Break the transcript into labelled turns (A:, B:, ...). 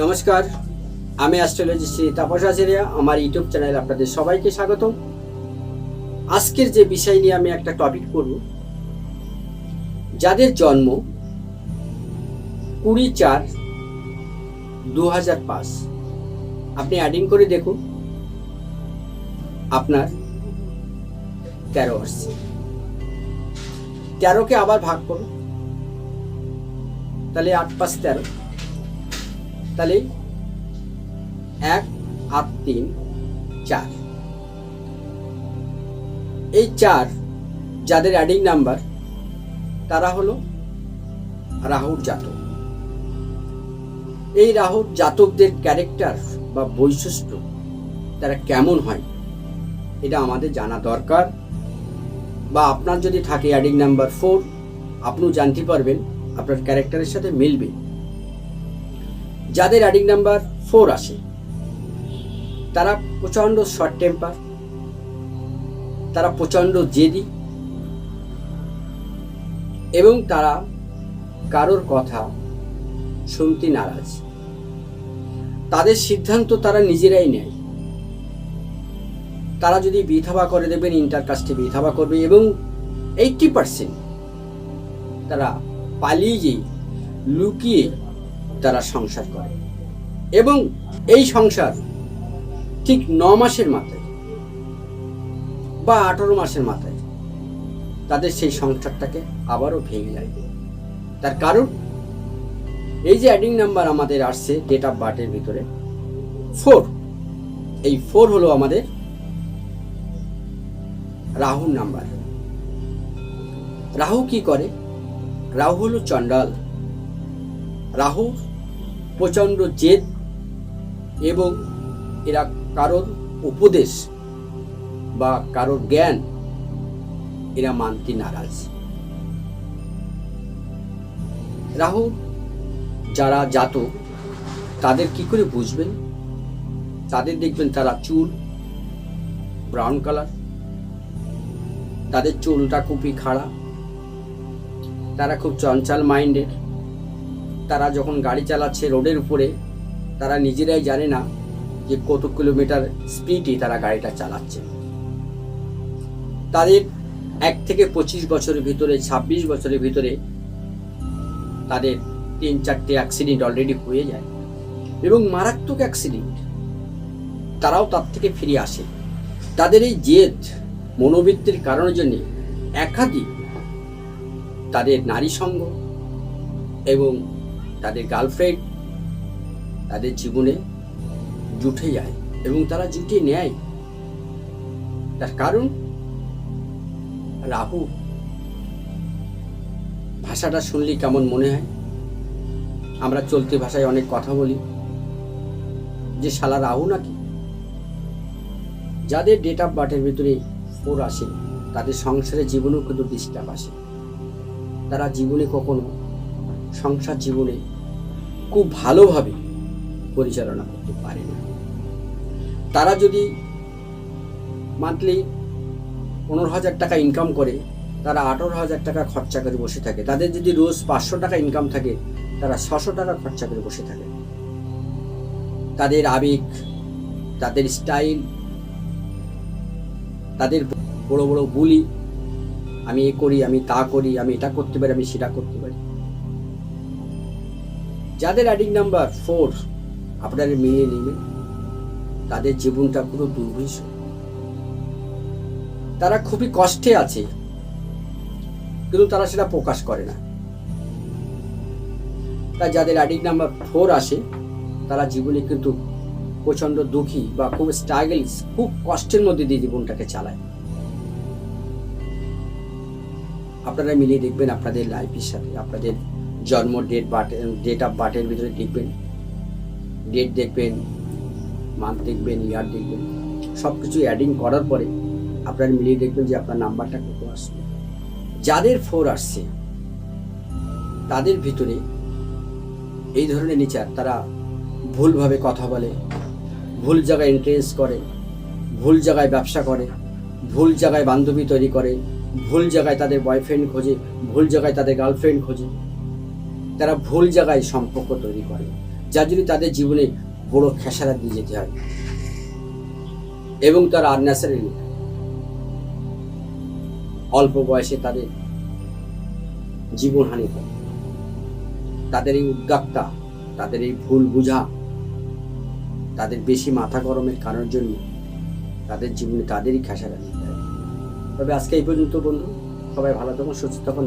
A: নমস্কার, আমি অ্যাস্ট্রোলজিস্ট শ্রী তাপস আচারিয়া, আমার ইউটিউব চ্যানেলে আপনাদের সবাইকে স্বাগত আজকের যে বিষয় নিয়ে আমি একটা টপিক করব, যাদের জন্ম কুড়ি চার দু হাজার পাঁচ। আপনি অ্যাডিং করে দেখুন, আপনার তেরো আসছে তেরোকে আবার ভাগ করুন, তাহলে আট পাঁচ তেরো। তাহলে এক আট তিন চার। এই চার যাদের অ্যাডিং নাম্বার তারা হলো রাহুর জাতক। এই রাহুর জাতকদের ক্যারেক্টার বা বৈশিষ্ট্য তারা কেমন হয়, এটা আমাদের জানা দরকার। বা আপনার যদি থাকে অ্যাডিং নাম্বার ফোর আপনিও জানতে পারবেন, আপনার ক্যারেক্টারের সাথে মিলবে। যাদের অ্যাডিং নাম্বার ফোর আসে, তারা প্রচণ্ড শর্ট টেম্পার তারা প্রচণ্ড জেদি এবং তারা কারোর কথা শুনতে নারাজ। তাদের সিদ্ধান্ত তারা নিজেরাই নেয়। তারা যদি বিধবা করে দেবেন ইন্টার কাস্টে বিধবা করবে এবং এইটটি পার্সেন্ট তারা পালিয়ে লুকিয়ে তারা সংসার করে। এবং এই সংসার ঠিক ন মাসের মাথায় বা আঠারো মাসের মাথায় তাদের সেই সংসারটাকে আবারও ভেঙে যায়। তার কারণ, এই যে অ্যাডিং নাম্বার আমাদের আসছে ডেট অফ বার্থের ভিতরে ফোর এই ফোর হলো আমাদের রাহুর নাম্বার রাহু কি করে? রাহু হলো চণ্ডাল। রাহু প্রচণ্ড জেদ এবং এরা কারোর উপদেশ বা কারোর জ্ঞান এরা মানতে নারাজ। রাহু যারা জাতক, তাদের কি করে বুঝবেন? তাদের দেখবেন তারা চুল ব্রাউন কালার তাদের চুলটা খুবই খাড়া, তারা খুব চঞ্চল মাইন্ডের তারা যখন গাড়ি চালাচ্ছে রোডের উপরে, তারা নিজেরাই জানে না যে কত কিলোমিটার স্পিডে তারা গাড়িটা চালাচ্ছে। তাদের এক থেকে পঁচিশ বছরের ভিতরে, ছাব্বিশ বছরের ভিতরে তাদের তিন চারটে অ্যাক্সিডেন্ট অলরেডি হয়ে যায় এবং মারাত্মক অ্যাক্সিডেন্ট তারাও তার থেকে ফিরে আসে। তাদের এই জেদ মনোবৃত্তির কারণের জন্য একাধিক তাদের নারী সঙ্গ এবং তাদের গার্লফ্রেন্ড তাদের জীবনে জুটে যায় এবং তারা জুটে নেয়। তার কারণ, রাহু। ভাষাটা শুনলে কেমন মনে হয়? আমরা চলতি ভাষায় অনেক কথা বলি। যে শালা রাহু নাকি? যাদের ডেট অফ বার্থের ভিতরে ফোর আসে, তাদের সংসারের জীবনেও কিন্তু ডিস্টার্ব আসে। তারা জীবনে কখনো সংসার জীবনে খুব ভালোভাবে পরিচালনা করতে পারে না। তারা যদি মান্থলি পনেরো হাজার টাকা ইনকাম করে, তারা আঠারো হাজার টাকা খরচা করে বসে থাকে। তাদের যদি রোজ পাঁচশো টাকা ইনকাম থাকে, তারা ছশো টাকা খরচা করে বসে থাকে। তাদের আবেগ, তাদের স্টাইল তাদের বড় বড় বুলি, আমি এ করি, আমি তা করি, আমি এটা করতে পারি, আমি সেটা করতে পারি। যাদের অ্যাডিং নাম্বার ফোর আপনারা মিলিয়ে নেবেন তাদের জীবনটা পুরো দুর্বিষ তারা খুবই কষ্টে আছে, কিন্তু তারা সেটা প্রকাশ করে না। তাই যাদের অ্যাডিং নাম্বার ফোর আসে, তারা জীবনে কিন্তু প্রচণ্ড দুঃখী বা খুব স্ট্রাগলস খুব কষ্টের মধ্যে দিয়ে জীবনটাকে চালায়। আপনারা মিলিয়ে দেখবেন আপনাদের লাইফের সাথে, আপনাদের জন্ম ডেট বার্থ ডেট অফ বার্থের ভিতরে দেখবেন। ডেট দেখবেন মান্থ দেখবেন ইয়ার দেখবেন। সব কিছু অ্যাডিং করার পরে আপনারা মিলিয়ে দেখবেন যে আপনার নাম্বারটা কত আসবে। যাদের ফোর আসছে, তাদের ভিতরে এই ধরনের নেচার তারা ভুলভাবে কথা বলে, ভুল জায়গায় এন্ট্রেন্স করে, ভুল জায়গায় ব্যবসা করে, ভুল জায়গায় বান্ধবী তৈরি করে, ভুল জায়গায় তাদের বয়ফ্রেন্ড খোঁজে, ভুল জায়গায় তাদের গার্লফ্রেন্ড খোঁজে। তারা ভুল জায়গায় সম্পর্ক তৈরি করে, যার জন্য তাদের জীবনে বড় খেসারা দিয়ে যেতে হয়। এবং তার আনন্যাসারি অল্প বয়সে তাদের জীবনহানি করে তাদের এই উদ্যোক্তা তাদের এই ভুল বুঝা, তাদের বেশি মাথা গরমের কারণের জন্য তাদের জীবনে তাদেরই খেসারা দিতে হয়। তবে আজকে এই পর্যন্ত বন্ধু, সবাই ভালো থাকুন, সুস্থ থাকুন